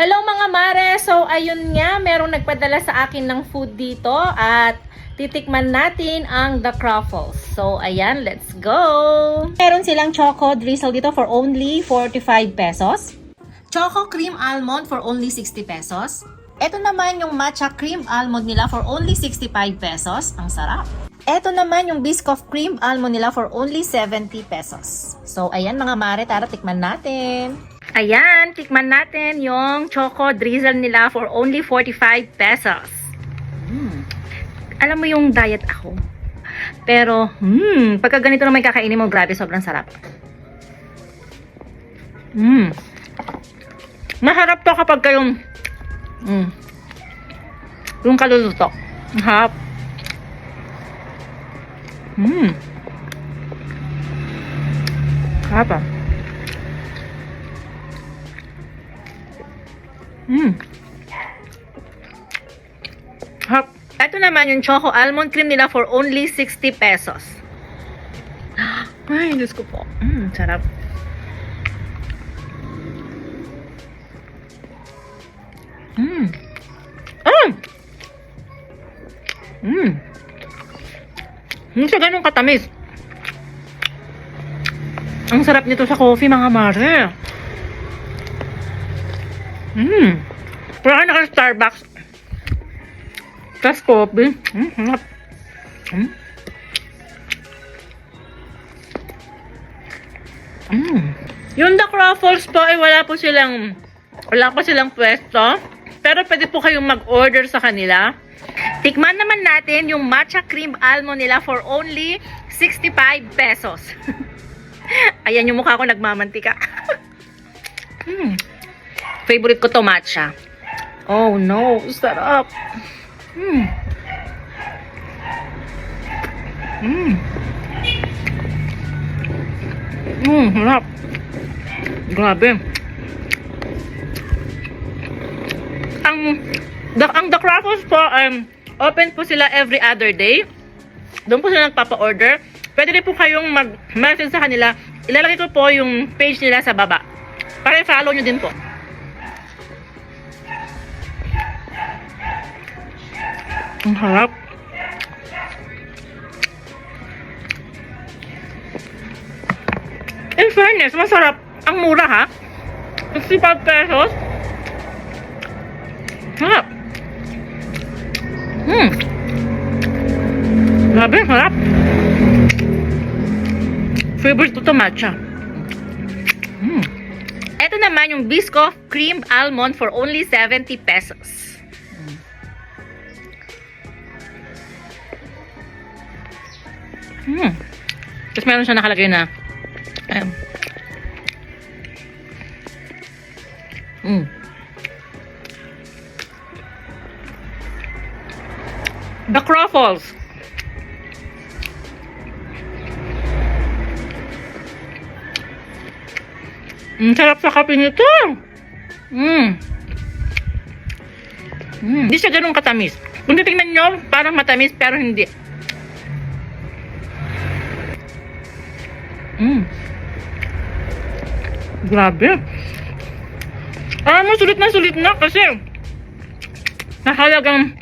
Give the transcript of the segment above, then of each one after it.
Hello mga mare! So ayun nga, merong nagpadala sa akin ng food dito at titikman natin ang The Croffles. So ayan, let's go! Meron silang choco drizzle dito for only 45 pesos. Choco cream almond for only 60 pesos. Ito naman yung matcha cream almond nila for only 65 pesos. Ang sarap! Ito naman yung Biscoff cream almond nila for only 70 pesos. So ayan mga mare, tara tikman natin. Ayan, tikman natin yung choco drizzle nila for only 45 pesos. Mm. Alam mo yung diet ako. Pero, hmm, pagka ganito na may kakainin mo, grabe, sobrang sarap. Hmm. Masarap to kapag kayong, hmm, yung kaluluto. Harap. Hmm. Sarap Mm. Hap. Ito naman yung choco almond cream nila for only 60 pesos. Ay, Diyos ko po. Mm, sarap. Mm. Mm. Mm. Hindi siya ganun katamis. Ang sarap nito sa coffee, mga mare. Mmm. Parang naka Starbucks. Tapos coffee. Mmm. Mmm. Mmm. Yung The Croffles po ay wala po silang wala po silang pwesto. Pero pwede po kayong mag-order sa kanila. Tikman naman natin yung matcha cream almond nila for only 65 pesos. Ayan yung mukha ko nagmamantika. hmm. Favorite ko to matcha. Oh no, sarap. Hmm. Hmm. Hmm, sarap. Grabe. Ang the, ang The Crackers po, um, open po sila every other day. Doon po sila nagpapa-order. Pwede rin po kayong mag-message sa kanila. Ilalagay ko po yung page nila sa baba. Para i-follow nyo din po. Ang harap. In fairness, masarap. Ang mura ha. 65 pesos. Harap. Hmm. Grabe, harap. Favorite ko to matcha. Hmm. Ito naman yung Biscoff Cream Almond for only 70 pesos. Hmm. Tapos meron siya nakalagay na um, mm. The Croffles. Ang sarap sa kape nito. Mm. Mm. Hindi siya ganun katamis. Kung titignan nyo, parang matamis pero hindi. Mm. Grabe. Alam mo, sulit na sulit na kasi nakalagang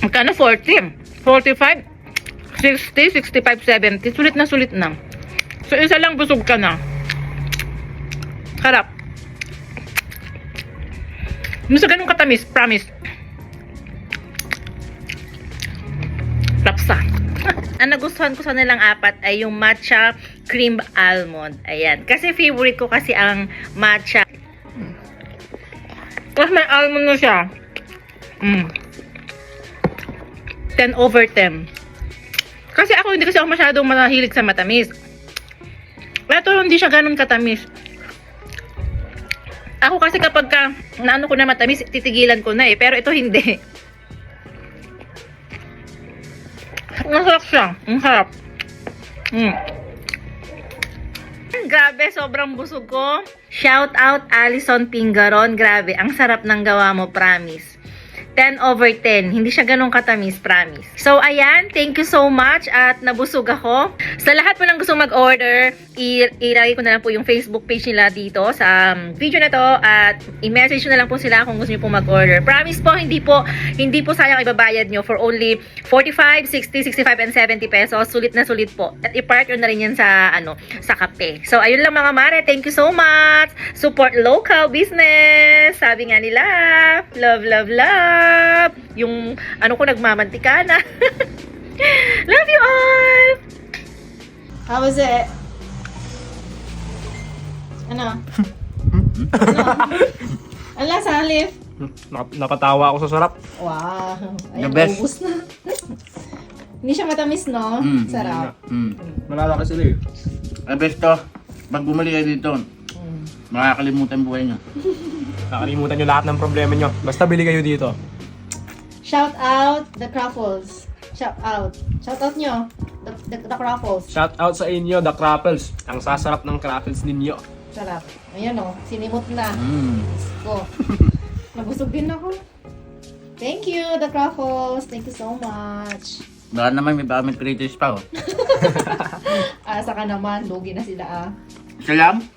magkano 40, 45, 60, 65, 70. Sulit na sulit na. So, isa lang busog ka na. Harap. Hindi sa ganun katamis, promise. Lapsa. Ang nagustuhan ko sa nilang apat ay yung matcha cream almond. Ayan. Kasi favorite ko kasi ang matcha. Tapos may almond na siya. Mm. 10 over 10. Kasi ako hindi kasi ako masyadong mahilig sa matamis. Ito hindi siya ganun katamis. Ako kasi kapag ka, naano ko na matamis, titigilan ko na eh. Pero ito hindi. Masarap siya. Ang sarap. Mm. Grabe, sobrang busog ko. Shout out Alison Pingaron. Grabe, ang sarap ng gawa mo, promise. 10 over 10. Hindi siya ganun katamis, promise. So, ayan. Thank you so much at nabusog ako. Sa lahat po ng gusto mag-order, ilagay ko na lang po yung Facebook page nila dito sa um, video na to at i-message na lang po sila kung gusto nyo po mag-order. Promise po, hindi po, hindi po sayang ibabayad nyo for only 45, 60, 65, and 70 pesos. Sulit na sulit po. At i-partner na rin yan sa, ano, sa kape. So, ayun lang mga mare. Thank you so much. Support local business. Sabi nga nila, love, love, love. Yung, ano ko, nagmamantika na. love you all! How was it? Ano? ano? Ang lasa, Alif? Nap- napatawa ako sa sarap. Wow. The Ayan, best. ubus na. Hindi siya matamis, no? Mm. Sarap. Hmm. Malalaki sila eh. Ang best to, pag bumili kayo dito, Mm. makakalimutan buhay nyo. Nakalimutan nyo lahat ng problema nyo. Basta bili kayo dito. Shout out the Cruffles. Shout out. Shout out nyo. The, the, the Cruffles. Shout out sa inyo, the Crapples. Ang sasarap ng Crapples ninyo. Sarap. Ayan o. Sinimot na. Hmm. Ko. Nabusog din ako. Thank you, the Cruffles. Thank you so much. Baka naman may may creators pa oh. Asa ka naman. Lugi na sila ah. Isa lang?